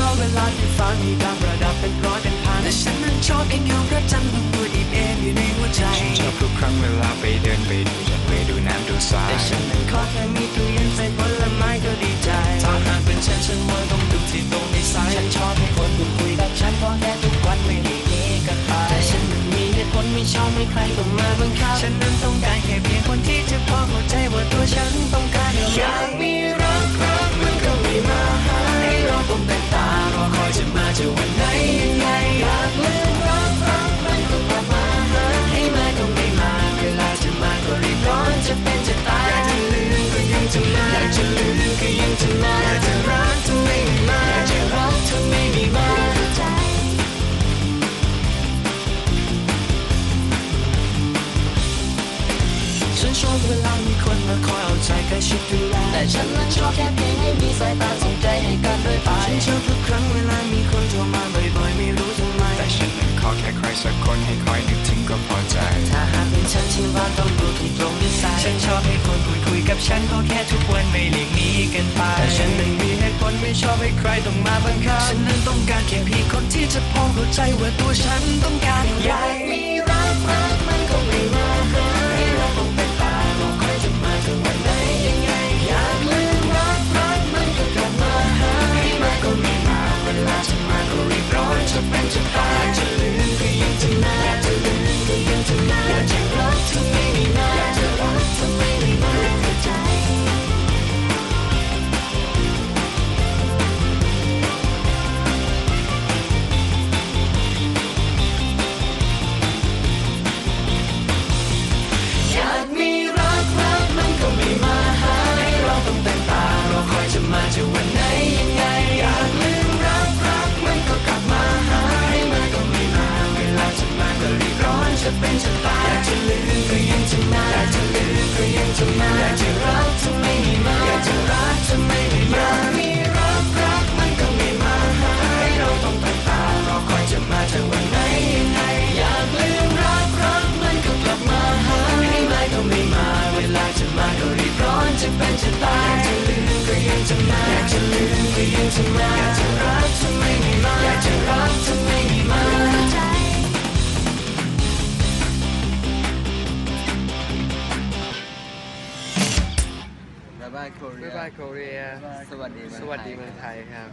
ลาที่ฟ้ามีดาวประดับเป็นร้อยเป็นพันแต่ฉันนั้นชอบเพียงเงาพระจันทร์บนตัวดีเอ็นอยู่ในหัวใจชอบทุกครั้งเวลาไปเดินไปดูจันไปดูน้ำดูทรายแต่ฉันนั้นขอแค่มีตู้เย็นใส่ผลไม้ก็ดีใจถ้าหากเป็นฉันฉันว่าต้องดูที่ตรงในสายฉันชอบให้คนพูดคุยกับฉันเพราะแค่ทุกวันไม่ได้มีกันไปแต่ฉันนั้นมีเหตุผลไม่ชอบให้ใครต้องมาบังคับฉันนั้นต้องการแค่เพียง ฉันชอบเวลามีคนมาคอยเอาใจใกล้ชิดดูแลแต่ฉันนั้นชอบแค่เพียงให้มีสายตาส่งใจให้กันด้วยไปฉันชอบทุกครั้งเวลามีคนโทรมาบ่อยๆไม่รู้ทำไมแต่ฉันนั้นขอแค่ใครสักคนให้คอยนึกถึงก็พอใจ ถ้าหากเป็นฉันฉันว่าต้องดูที่ตรงที่สายฉันชอบให้คนคุยคุยกับฉันก็แค่ทุกวันไม่หลีกหนีกันไปแต่ฉันนั้นมีเหตุผลไม่ชอบให้ใครต้องมาบังคับฉันนั้นต้องการแค่เพียงคนที่จะพอเข้าใจว่าตัวฉันต้องการอยากมีรัก อนจะเป็น จะเป็นจะตายอยากจะลืมก็ยังจะมาอยากจะลืมก็ยังจะมาอยากจะรักเธอไม่มีมาอยากจะรักเธอไม่มีมาอยากมีรักรักมันก็ไม่มาหาให้เราต้องแต่งตารอคอยจะมาจะวันไหนยังไงอยากลืมรักรักมันก็กลับมาหาให้มาก็ไม่มาเวลาจะมาก็รีบร้อนจะเป็นจะตายอยากจะลืมก็ยังจะมาอยากจะลืมก็ยังจะมาอยากจะ บ๊ายบายโคเรีบ๊ายยบายโคเรียสวัสดีเมืองสวัสดีไทยเมืองไทยครับ